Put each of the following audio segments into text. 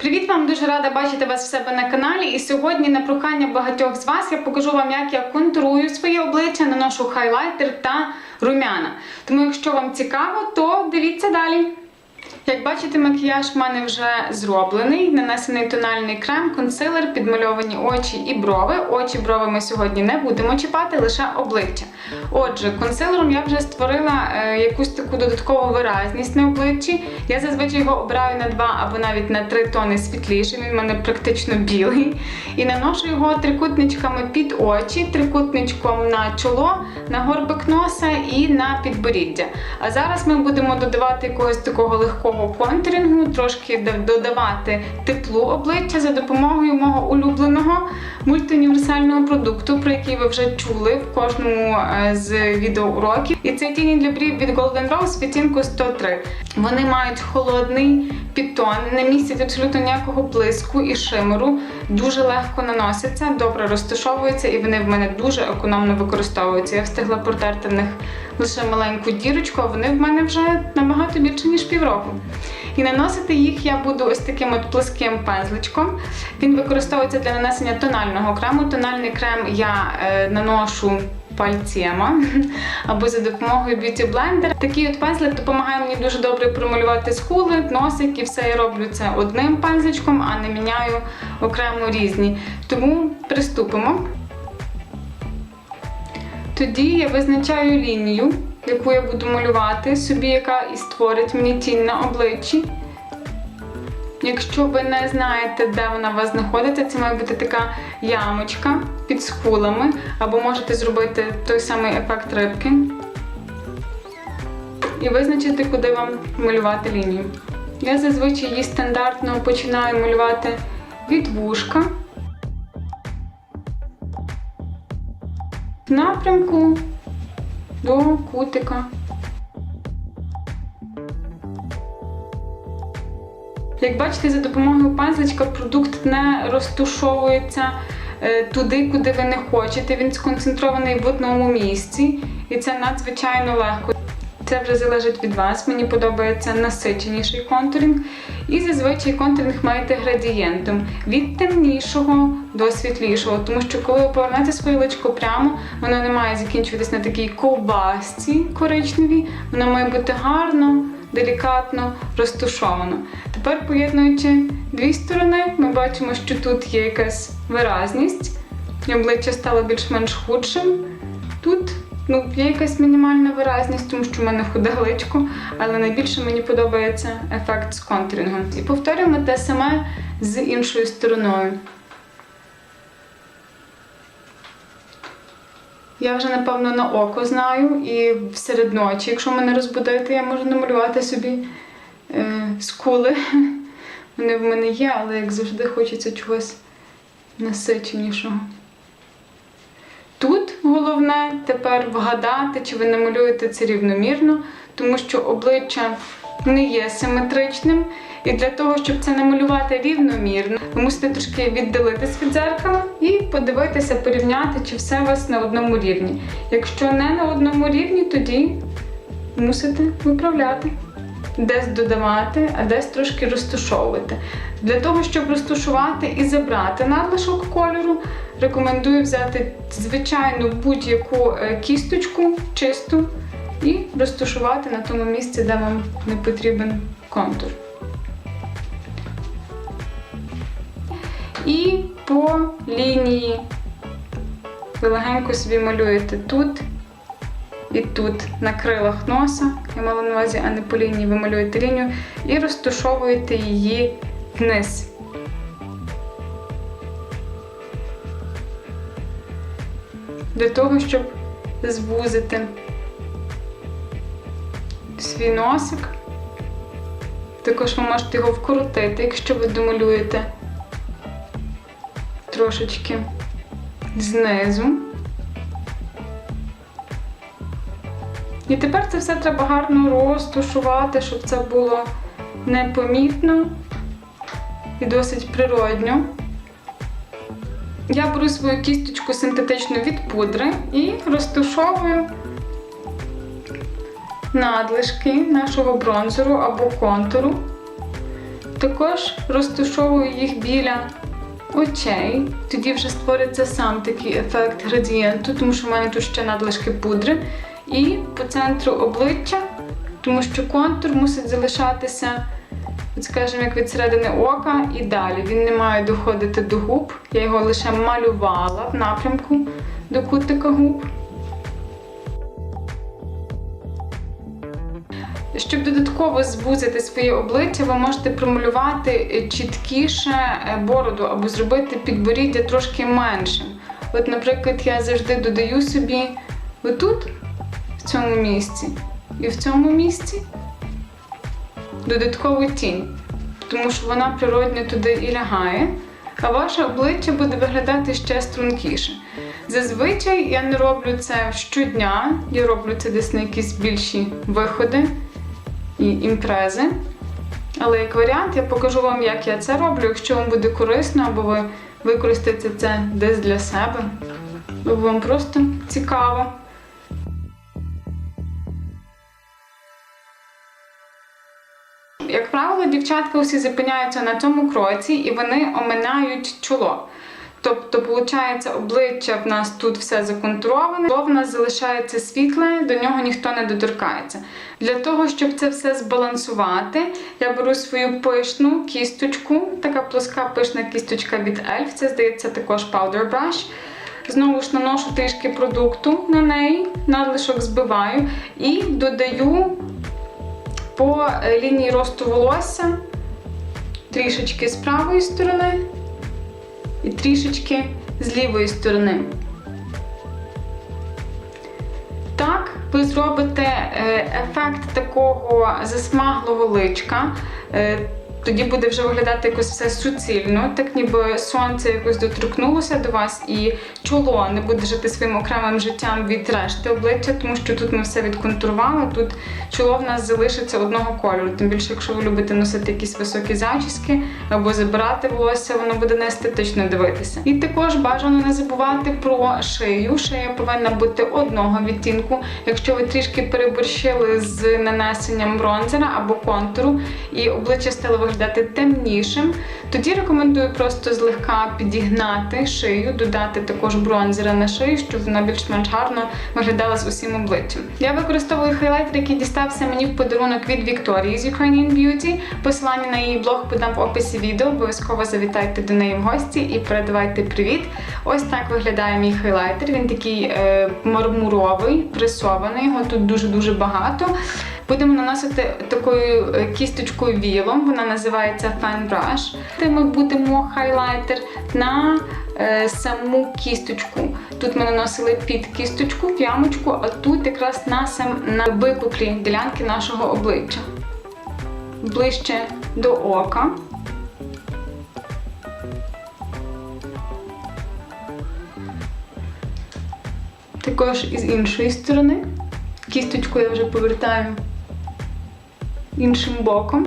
Привіт вам! Дуже рада бачити вас в себе на каналі. І сьогодні на прохання багатьох з вас я покажу вам, як я контурую своє обличчя, наношу хайлайтер та румяна. Тому, якщо вам цікаво, то дивіться далі. Як бачите, макіяж в мене вже зроблений, нанесений тональний крем, консилер, підмальовані очі і брови. Очі брови ми сьогодні не будемо чіпати, лише обличчя. Отже, консилером я вже створила е, якусь таку додаткову виразність на обличчі. Я зазвичай його обираю на 2 або навіть на 3 тони світліший, він в мене практично білий. І наношу його трикутничками під очі, трикутничком на чоло, на горбик носа і на підборіддя. А зараз ми будемо додавати якогось такого легкого контурингу, трошки додавати теплу обличчя за допомогою мого улюбленого мультиуніверсального продукту, про який ви вже чули в кожному е, з відеоуроків. І це тіні для брів від Golden Rose відтінку 103. Вони мають холодний підтон, не містять абсолютно ніякого блиску і шимеру, дуже легко наносяться, добре розташовуються, і вони в мене дуже економно використовуються. Я встигла протерти в них лише маленьку дірочку, а вони в мене вже набагато більше ніж півроку. І наносити їх я буду ось таким от плоским пензличком. Він використовується для нанесення тонального крему. Тональний крем я е, наношу пальцями або за допомогою Beauty Blender. Такий от пензлик допомагає мені дуже добре промалювати скули, носик і все я роблю це одним пензличком, а не міняю окремо різні. Тому приступимо. Тоді я визначаю лінію, яку я буду малювати собі, яка і створить мені тінь на обличчі. Якщо ви не знаєте, де вона у вас знаходиться, це має бути така ямочка під скулами, або можете зробити той самий ефект рибки. І визначити, куди вам малювати лінію. Я зазвичай її стандартно починаю малювати від вушка. В напрямку до кутика. Як бачите, за допомогою пензличка продукт не розтушовується туди, куди ви не хочете. Він сконцентрований в одному місці, і це надзвичайно легко. Це вже залежить від вас. Мені подобається насиченіший контуринг. І зазвичай контуринг маєте градієнтом від темнішого до світлішого, тому що коли ви повернете своє личко прямо, воно не має закінчуватись на такій ковбасці коричневій, воно має бути гарно, делікатно розтушовано. Тепер, поєднуючи дві сторони, ми бачимо, що тут є якась виразність, обличчя стало більш-менш худшим. Тут ну, є якась мінімальна виразність, тому що в мене худе личко, але найбільше мені подобається ефект з контурингом. І повторюємо те саме з іншою стороною. Я вже, напевно, на око знаю, і серед ночі, якщо мене розбудити, я можу намалювати собі скули. Вони в мене є, але як завжди хочеться чогось насиченішого. Тут головне тепер вгадати, чи ви намалюєте це рівномірно, тому що обличчя не є симетричним. І для того, щоб це намалювати рівномірно, ви мусите трошки віддалитись від дзеркала і подивитися, порівняти, чи все у вас на одному рівні. Якщо не на одному рівні, тоді мусите виправляти. Десь додавати, а десь трошки розтушовувати. Для того, щоб розтушувати і забрати надлишок кольору, рекомендую взяти звичайну будь-яку е, кісточку чисту і розтушувати на тому місці, де вам не потрібен контур. І по лінії ви легенько собі малюєте тут і тут на крилах носа, я мала на увазі, а не по лінії, ви малюєте лінію і розташовуєте її вниз. Для того, щоб звузити свій носик. Також ви можете його вкрутити, якщо ви домалюєте трошечки знизу. І тепер це все треба гарно розтушувати, щоб це було непомітно і досить природньо. Я беру свою кісточку синтетичну від пудри і розтушовую надлишки нашого бронзеру або контуру Також розташовую їх біля очей. Тоді вже створиться сам такий ефект градієнту, тому що в мене тут ще надлишки пудри. І по центру обличчя, тому що контур мусить залишатися, от скажімо, як від середини ока і далі. Він не має доходити до губ. Я його лише малювала в напрямку до кутика губ. Щоб додатково звузити своє обличчя, ви можете промалювати чіткіше е, бороду або зробити підборіддя трошки меншим. От, наприклад, я завжди додаю собі отут, в цьому місці, і в цьому місці додаткову тінь, тому що вона природньо туди і лягає, а ваше обличчя буде виглядати ще стрункіше. Зазвичай я не роблю це щодня, я роблю це десь на якісь більші виходи і імпрези. Але як варіант, я покажу вам, як я це роблю, якщо вам буде корисно, або ви використаєте це десь для себе, або вам просто цікаво. Як правило, дівчатка усі зупиняються на цьому кроці і вони оминають чоло. Тобто, виходить, обличчя в нас тут все законтуроване, в нас залишається світле, до нього ніхто не доторкається. Для того, щоб це все збалансувати, я беру свою пишну кісточку, така плоска пишна кісточка від ELF, це здається також Powder Brush. Знову ж наношу трішки продукту на неї, надлишок збиваю і додаю по е, лінії росту волосся трішечки з правої сторони і трішечки з лівої сторони. Так, ви зробите е, ефект такого засмаглого личка. Тоді буде вже виглядати якось все суцільно, так ніби сонце якось доторкнулося до вас, і чоло не буде жити своїм окремим життям від решти обличчя, тому що тут ми все відконтурували. Тут чоло в нас залишиться одного кольору. Тим більше, якщо ви любите носити якісь високі зачіски або забирати волосся, воно буде не естетично дивитися. І також бажано не забувати про шию. Шия повинна бути одного відтінку. Якщо ви трішки переборщили з нанесенням бронзера або контуру, і обличчя стало виглядати темнішим, тоді рекомендую просто злегка підігнати шию, додати також бронзера на шию, щоб вона більш-менш гарно виглядала з усім обличчям. Я використовую хайлайтер, який дістався мені в подарунок від Вікторії з Ukrainian Beauty. Посилання на її блог подам в описі відео. Обов'язково завітайте до неї в гості і передавайте привіт. Ось так виглядає мій хайлайтер. Він такий е, мармуровий, пресований. Його тут дуже-дуже багато. Будемо наносити такою е, кісточкою вілом, вона називається Fan Brush. Де ми будемо хайлайтер на е, саму кісточку. Тут ми наносили під кісточку, в ямочку, а тут якраз на сам на викуплі ділянки нашого обличчя. Ближче до ока. Також із іншої сторони. Кісточку я вже повертаю іншим боком,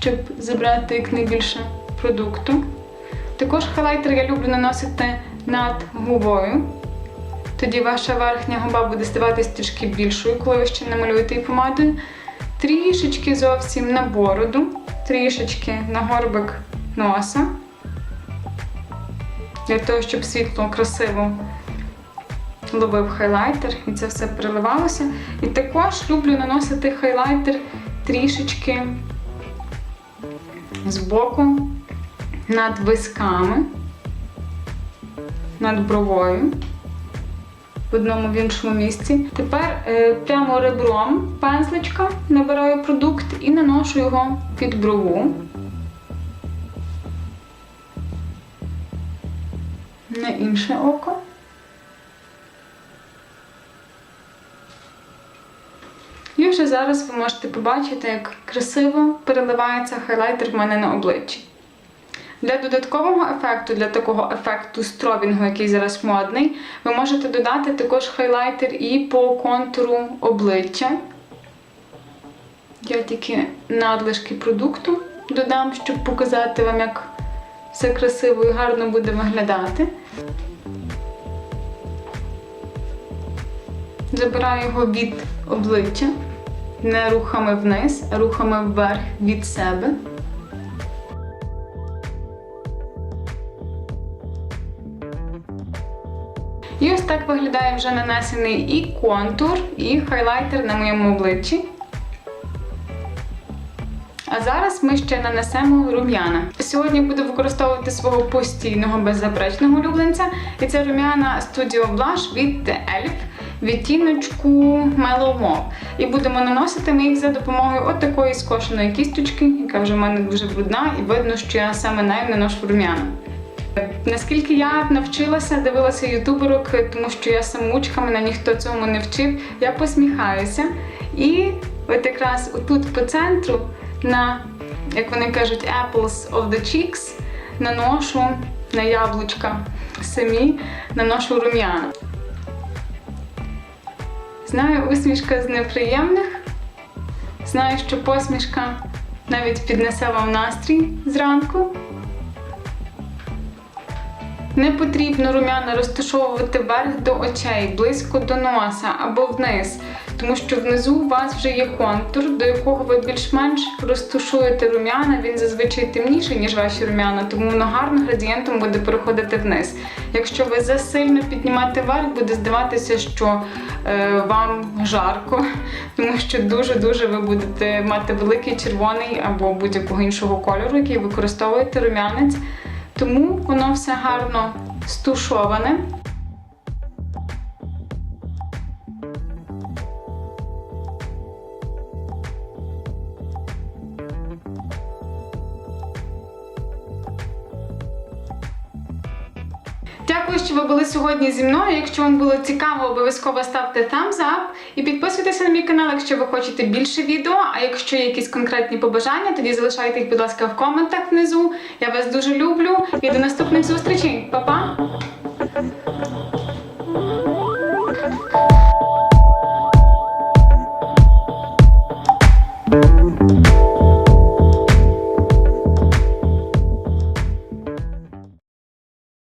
щоб забрати якнайбільше продукту. Також хайлайтер я люблю наносити над губою. Тоді ваша верхня губа буде здаватись трішки більшою, коли ви ще намалюєте її помадою. Трішечки зовсім на бороду, трішечки на горбик носа. Для того, щоб світло красиво ловив хайлайтер і це все переливалося. І також люблю наносити хайлайтер трішечки збоку над висками, над бровою. В одному в іншому місці. Тепер е, прямо ребром пензличка набираю продукт і наношу його під брову. На інше око. Вже зараз ви можете побачити, як красиво переливається хайлайтер в мене на обличчі. Для додаткового ефекту, для такого ефекту стробінгу, який зараз модний, ви можете додати також хайлайтер і по контуру обличчя. Я тільки надлишки продукту додам, щоб показати вам, як все красиво і гарно буде виглядати. Забираю його від обличчя, не рухами вниз, а рухами вверх від себе. І ось так виглядає вже нанесений і контур, і хайлайтер на моєму обличчі. А зараз ми ще нанесемо рум'яна. Сьогодні буду використовувати свого постійного беззаперечного улюбленця, і це рум'яна Studio Blush від Elf відтіночку Mellow. І будемо наносити ми їх за допомогою от такої скошеної кісточки, яка вже в мене дуже брудна, і видно, що я саме нею наношу рум'яна. Наскільки я навчилася, дивилася ютуберок, тому що я самучка, мене ніхто цьому не вчив. Я посміхаюся. І от якраз отут по центру, на, як вони кажуть, apples of the cheeks, наношу на яблучка самі, наношу рум'яна. Знаю, усмішка з неприємних. Знаю, що посмішка навіть піднесе вам настрій зранку. Не потрібно рум'яна розташовувати вверх до очей, близько до носа або вниз, тому що внизу у вас вже є контур, до якого ви більш-менш розташуєте рум'яна. Він зазвичай темніший, ніж ваші рум'яна, тому воно гарно градієнтом буде переходити вниз. Якщо ви засильно піднімаєте вверх, буде здаватися, що е, вам жарко, тому що дуже-дуже ви будете мати великий червоний або будь-якого іншого кольору, який використовуєте рум'янець. Тому воно все гарно стушоване. Ви були сьогодні зі мною. Якщо вам було цікаво, обов'язково ставте thumbs up і підписуйтеся на мій канал, якщо ви хочете більше відео. А якщо є якісь конкретні побажання, тоді залишайте їх, будь ласка, в коментах внизу. Я вас дуже люблю і до наступних зустрічей. Па-па!